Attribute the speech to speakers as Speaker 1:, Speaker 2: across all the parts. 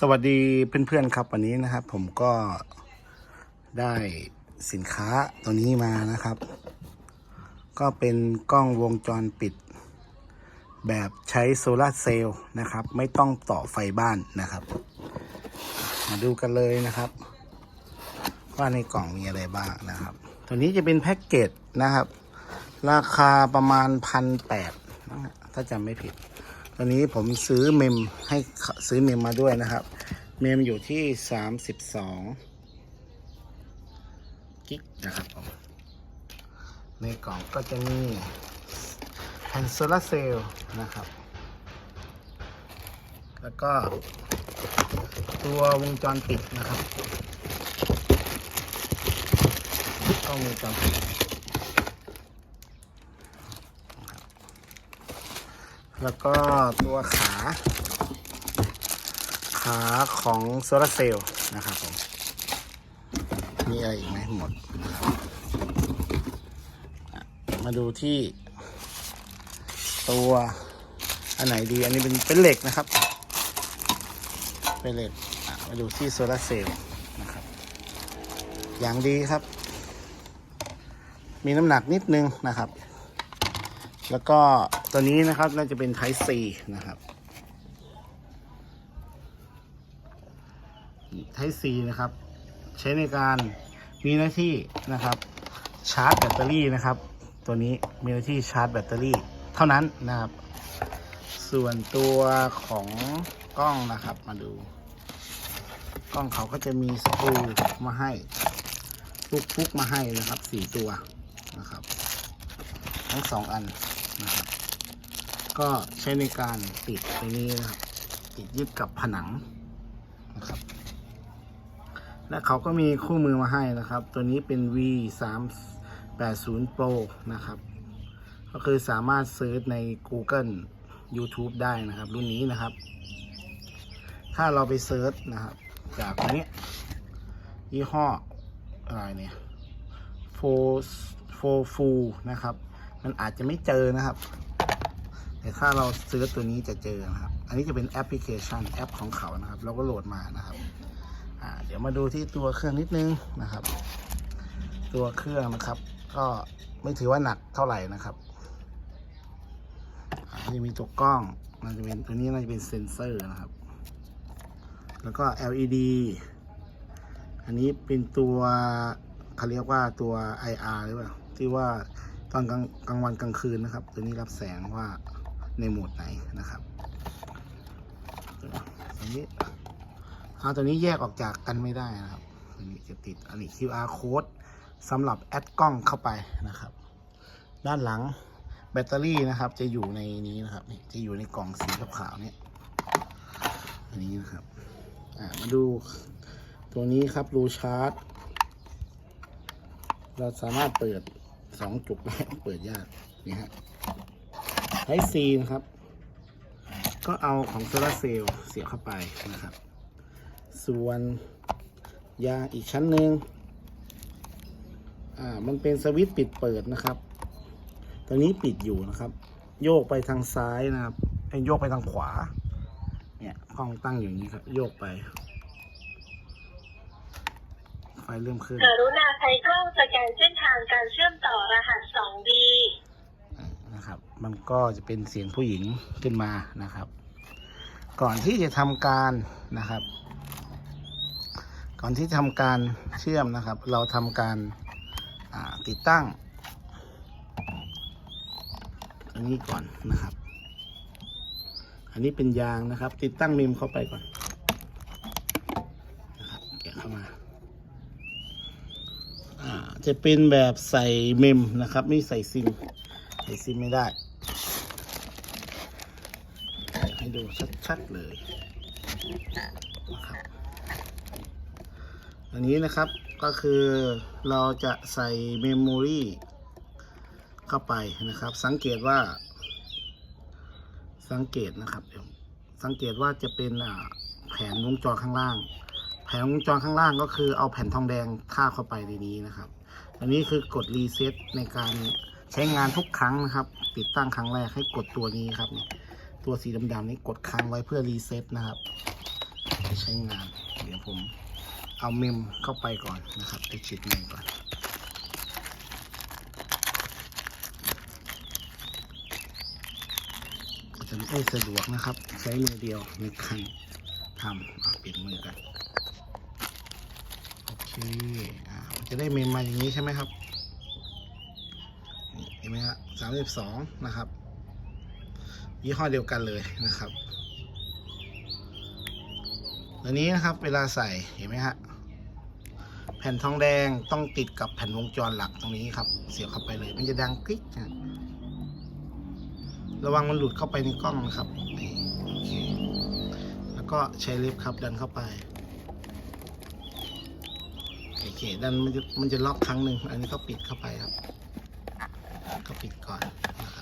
Speaker 1: สวัสดีเพื่อนๆครับวันนี้นะครับ ผมก็ได้สินค้าตัวนี้มานะครับ ก็เป็นกล้องวงจรปิด แบบใช้โซลาเซลล์นะครับ ไม่ต้องต่อไฟบ้านนะครับ มาดูกันเลยนะครับ ว่าในกล่องมีอะไรบ้างนะครับ ตัวนี้จะเป็นแพ็กเกจนะครับ ราคาประมาณพันแปดถ้าจำไม่ผิด ตอนนี้ผมซื้อเมมให้ซื้อเมมมาด้วยนะครับ เมมอยู่ที่สามสิบสองกิกนะครับผมในกล่องก็จะมีแผ่นโซลาเซลล์นะครับ แล้วก็ตัววงจรปิดนะครับกล้องวงจรปิด แล้วก็ตัวขา ขาของโซลาร์เซลล์นะครับผมมีอะไรอีกไหมหมด มาดูที่ตัวอันไหนดี อันนี้เป็นเป็นเหล็กนะครับ เป็นเหล็กมาดูที่โซลาร์เซลล์นะครับ อย่างดีครับ มีน้ำหนักนิดนึงนะครับ แล้วก็ ตัวนี้นะครับน่าจะเป็น Type C นะครับ Type C นะครับ ใช้ในการมีหน้าที่นะครับ ชาร์จแบตเตอรี่นะครับ ตัวนี้มีหน้าที่ชาร์จแบตเตอรี่ เท่านั้นนะครับ ส่วนตัวของกล้องนะครับมาดูกล้องเขาก็จะมีสกรูมาให้ลูกฟุกมาให้นะครับสี่ตัวนะครับ ทั้งสองอันนะครับ ก็ใช้ในการติดตัวนี้นะครับ ติดยึดกับผนังนะครับ และเขาก็มีคู่มือมาให้นะครับ ตัวนี้เป็น V 3 8 0 Pro นะครับ ก็คือสามารถเซิร์ชใน Google YouTube ได้นะครับ รุ่นนี้นะครับ ถ้าเราไปเซิร์ชนะครับ จากอันนี้ยี่ห้ออะไรเนี่ยโฟโฟฟูนะครับ มันอาจจะไม่เจอนะครับ แต่ถ้าเราซื้อตัวนี้จะเจอนะครับ อันนี้จะเป็นแอปพลิเคชันแอปของเขานะครับ เราก็โหลดมานะครับเดี๋ยวมาดูที่ตัวเครื่องนิดนึงนะครับ ตัวเครื่องนะครับ ก็ไม่ถือว่าหนักเท่าไหร่นะครับจะมีตัวกล้องมันจะเป็นตัวนี้น่าจะเป็นเซ็นเซอร์นะครับ แล้วก็ LED อันนี้เป็นตัวเขาเรียกว่าตัว IR หรือเปล่าที่ว่าตอนกลางกลางวันกลางคืนนะครับ ตัวนี้รับแสงว่า ในโหมดไหนนะครับตัวนี้เอาตัวนี้แยกออกจากกันไม่ได้นะครับตัวนี้จะติดอันนี้ QR code สำหรับแอดกล้องเข้าไปนะครับ ด้านหลังแบตเตอรี่นะครับ จะอยู่ในนี้นะครับนี่จะอยู่ในกล่องสีขาวๆเนี่ยอันนี้นะครับมาดูตัวนี้ครับรูชาร์จ เราสามารถเปิดสองจุกได้เปิดยากนี่ฮะ ไทซีนะครับ ก็เอาของโซลาร์เซลล์เสียบเข้าไปนะครับ ส่วนยางอีกชั้นหนึ่งอ่ามันเป็นสวิตช์ปิดเปิดนะครับตอนนี้ปิดอยู่นะครับ โยกไปทางซ้ายนะครับให้โยกไปทางขวา เนี่ยห้องตั้งอยู่างนี้ครับ โยกไปไฟเริ่มขึ้น
Speaker 2: กรุณาใช้กล้องสแกนเส้นทางการเชื่อมต่อรหัส
Speaker 1: มันก็จะเป็นเสียงผู้หญิงขึ้นมานะครับ ก่อนที่จะทำการนะครับ ก่อนที่ทำการเชื่อมนะครับ เราทำการติดตั้งอันนี้ก่อนนะครับ อันนี้เป็นยางนะครับ ติดตั้งมิมเข้าไปก่อนนะครับแกะเข้ามาอ่าจะเป็นแบบใส่เมมนะครับ ไม่ใส่ซิม ใส่ซิมไม่ได้ ให้ดู ชัดๆเลยนะครับอันนี้นะครับก็คือเราจะใส่เมมโมรีเข้าไปนะครับ สังเกตว่า สังเกตนะครับเดี๋ยวสังเกตว่าจะเป็นแผนวงจรข้างล่าง แผงวงจรข้างล่างก็คือเอาแผ่นทองแดงท่าเข้าไปในนี้นะครับ อันนี้คือกดรีเซ็ตในการใช้งานทุกครั้งนะครับ ติดตั้งครั้งแรกให้กดตัวนี้ครับ ตัวสีดำๆนี้กดค้างไว้เพื่อรีเซ็ตนะครับใช้งาน เดี๋ยวผมเอาเมมเข้าไปก่อนนะครับไปชิดเมมก่อนจะไม่สะดวกนะครับ ใช้มือเดียวในการทำเอาปิดมือกันโอเคอ่าจะได้เมมมาอย่างนี้ใช่ไหมครับเห็นไหมฮะสามสิบสองนะครับ ยี่ห้อเดียวกันเลยนะครับตัวนี้นะครับเวลาใส่เห็นไหมฮะแผ่นทองแดงต้องติดกับแผ่นวงจรหลักตรงนี้ครับ เสียบเข้าไปเลย มันจะดังกริ๊กนะระวังมันหลุดเข้าไปในกล้องนะครับโอเคแล้วก็ใช้ลิฟต์ครับดันเข้าไปโอเคดันมันจะมันจะล็อกครั้งหนึ่งอันนี้ก็ปิดเข้าไปครับ ก็ปิดก่อนนะค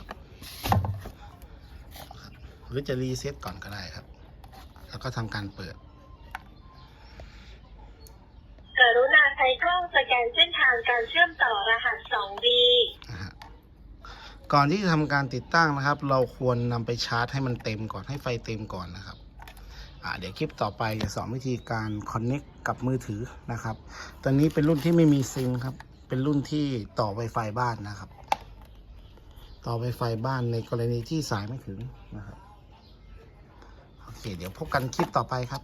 Speaker 1: รับครับหรือจะรีเซ็ตก่อนก็ได้ครับ แล้วก็ทำการเปิด
Speaker 2: กรุณาใช้กล้องสแกนเส้นทางการเชื่อมต่อรหัส 2D
Speaker 1: นะฮะก่อนที่จะทำการติดตั้งนะครับ เราควรนำไปชาร์จให้มันเต็มก่อนให้ไฟเต็มก่อนนะครับอ่าเดี๋ยวคลิปต่อไปจะสอนวิธีการ Connect กับมือถือนะครับ ตอนนี้เป็นรุ่นที่ไม่มีซิงค์ครับ เป็นรุ่นที่ต่อ Wi-Fi บ้านนะครับ ต่อ Wi-Fi บ้านในกรณีที่สายไม่ถึงนะครับโอ เค เดี๋ยวพบกันคลิปต่อไปครับ